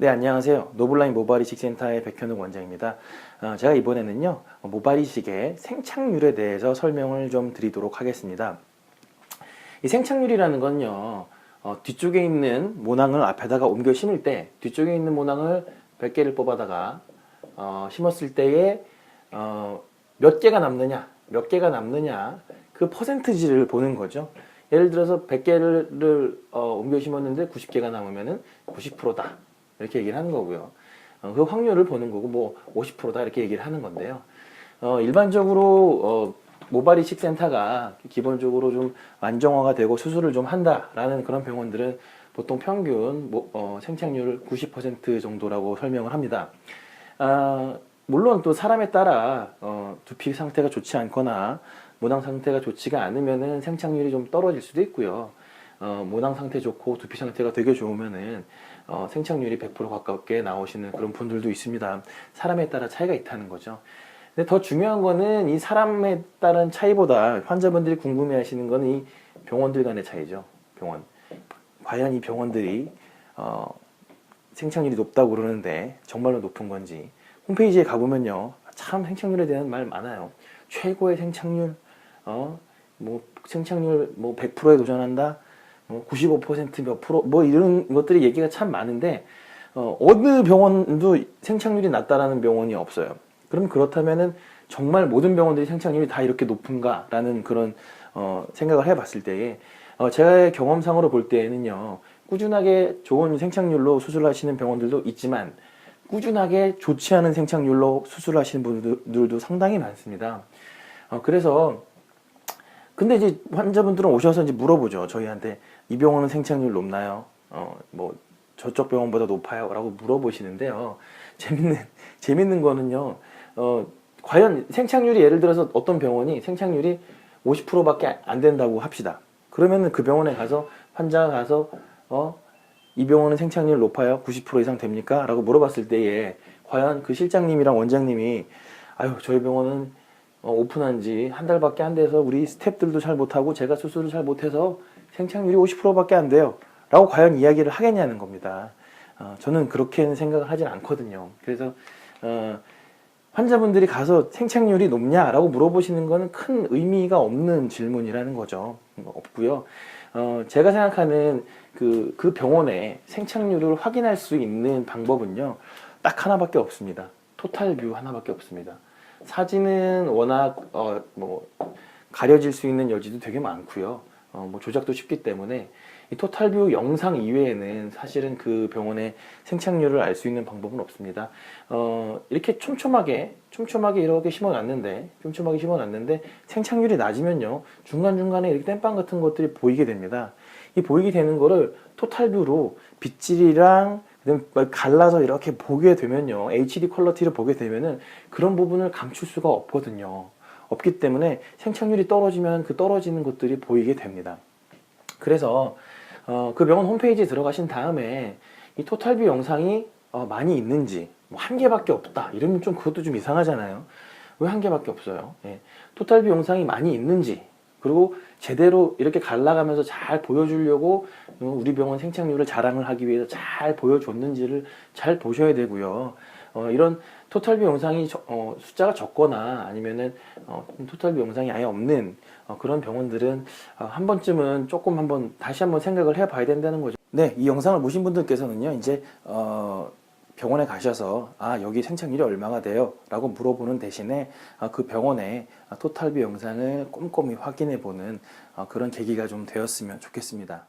네, 안녕하세요. 노블라인 모바일 이식센터의 백현욱 원장입니다. 어, 제가 이번에는요, 모바일 이식의 생착률에 대해서 설명을 좀 드리도록 하겠습니다. 이 생착률이라는 건요, 어, 뒤쪽에 있는 모낭을 앞에다가 옮겨 심을 때, 뒤쪽에 있는 모낭을 100개를 뽑아다가, 어, 심었을 때에, 어, 몇 개가 남느냐, 몇 개가 남느냐, 그 퍼센트지를 보는 거죠. 예를 들어서 100개를 어, 옮겨 심었는데 90개가 남으면은 90%다. 이렇게 얘기를 하는 거고요. 어, 그 확률을 보는 거고, 뭐 50%다. 이렇게 얘기를 하는 건데요. 어, 일반적으로, 어, 모바일 이식 센터가 기본적으로 좀 안정화가 되고 수술을 좀 한다라는 그런 병원들은 보통 평균 뭐, 어, 생착률 90% 정도라고 설명을 합니다. 아, 물론 또 사람에 따라 어, 두피 상태가 좋지 않거나 모낭 상태가 좋지가 않으면은 생착률이 좀 떨어질 수도 있고요. 어, 모낭 상태 좋고 두피 상태가 되게 좋으면은 어, 생착률이 100% 가깝게 나오시는 그런 분들도 있습니다. 사람에 따라 차이가 있다는 거죠. 근데 더 중요한 거는 이 사람에 따른 차이보다 환자분들이 궁금해 하시는 거는 이 병원들 간의 차이죠. 병원. 과연 이 병원들이 어, 생착률이 높다고 그러는데 정말로 높은 건지 홈페이지에 가보면요. 참 생착률에 대한 말 많아요. 최고의 생착률, 어, 뭐 생착률 뭐 100%에 도전한다, 뭐 95%몇 프로, 뭐 이런 것들이 얘기가 참 많은데 어, 어느 병원도 생착률이 낮다라는 병원이 없어요. 그럼 그렇다면은 정말 모든 병원들이 생착률이 다 이렇게 높은가라는 그런 어, 생각을 해봤을 때에 어, 제가 경험상으로 볼 때에는요 꾸준하게 좋은 생착률로 수술하시는 병원들도 있지만 꾸준하게 좋지 않은 생착률로 수술하시는 분들도 상당히 많습니다. 어, 그래서 근데 이제 환자분들은 오셔서 이제 물어보죠 저희한테 이 병원은 생착률 높나요? 어, 뭐 저쪽 병원보다 높아요? 라고 물어보시는데요. 재밌는, 재밌는 거는요, 어, 과연 생착률이 예를 들어서 어떤 병원이 생착률이 50%밖에 안 된다고 합시다. 그러면은 그 병원에 가서 환자가 가서, 어, 이 병원은 생착률 높아요? 90% 이상 됩니까? 라고 물어봤을 때에 과연 그 실장님이랑 원장님이 아유, 저희 병원은 어, 오픈한 지 한 달밖에 안 돼서 우리 스탭들도 잘 못하고 제가 수술을 잘 못해서 생착률이 50%밖에 안 돼요. 라고 과연 이야기를 하겠냐는 겁니다. 어, 저는 그렇게는 생각을 하진 않거든요. 그래서 어, 환자분들이 가서 생착률이 높냐라고 물어보시는 거는 큰 의미가 없는 질문이라는 거죠. 뭐 없고요. 어, 제가 생각하는 그, 그 병원의 생착률을 확인할 수 있는 방법은요. 딱 하나밖에 없습니다. 토탈 뷰 하나밖에 없습니다. 사진은 워낙 어, 뭐 가려질 수 있는 여지도 되게 많고요. 어, 뭐 조작도 쉽기 때문에 이 토탈뷰 영상 이외에는 사실은 그 병원의 생착률을 알 수 있는 방법은 없습니다. 어, 이렇게 촘촘하게, 촘촘하게 이렇게 심어놨는데, 촘촘하게 심어놨는데, 생착률이 낮으면요, 중간중간에 이렇게 땜빵 같은 것들이 보이게 됩니다. 이 보이게 되는 거를 토탈뷰로 빗질이랑 그다음에 갈라서 이렇게 보게 되면요, HD 퀄러티를 보게 되면은 그런 부분을 감출 수가 없거든요. 없기 때문에 생착률이 떨어지면 그 떨어지는 것들이 보이게 됩니다. 그래서 어, 그 병원 홈페이지에 들어가신 다음에 이 토탈뷰 영상이 어, 많이 있는지 뭐 한 개밖에 없다 이러면 좀 그것도 좀 이상하잖아요 왜 한 개밖에 없어요 예. 토탈뷰 영상이 많이 있는지 그리고 제대로 이렇게 갈라가면서 잘 보여주려고 어, 우리 병원 생착률을 자랑을 하기 위해서 잘 보여줬는지를 잘 보셔야 되고요 어, 이런 토탈 뷰 영상이 저- 어, 숫자가 적거나 아니면은 어, 토탈 뷰 영상이 아예 없는 어, 그런 병원들은 어, 한 번쯤은 조금 한번 다시 한번 생각을 해봐야 된다는 거죠. 네, 이 영상을 보신 분들께서는요, 이제 어, 병원에 가셔서 아 여기 생착률이 얼마가 돼요?라고 물어보는 대신에 아, 그 병원의 토탈뷰 영상을 꼼꼼히 확인해 보는 어, 그런 계기가 좀 되었으면 좋겠습니다.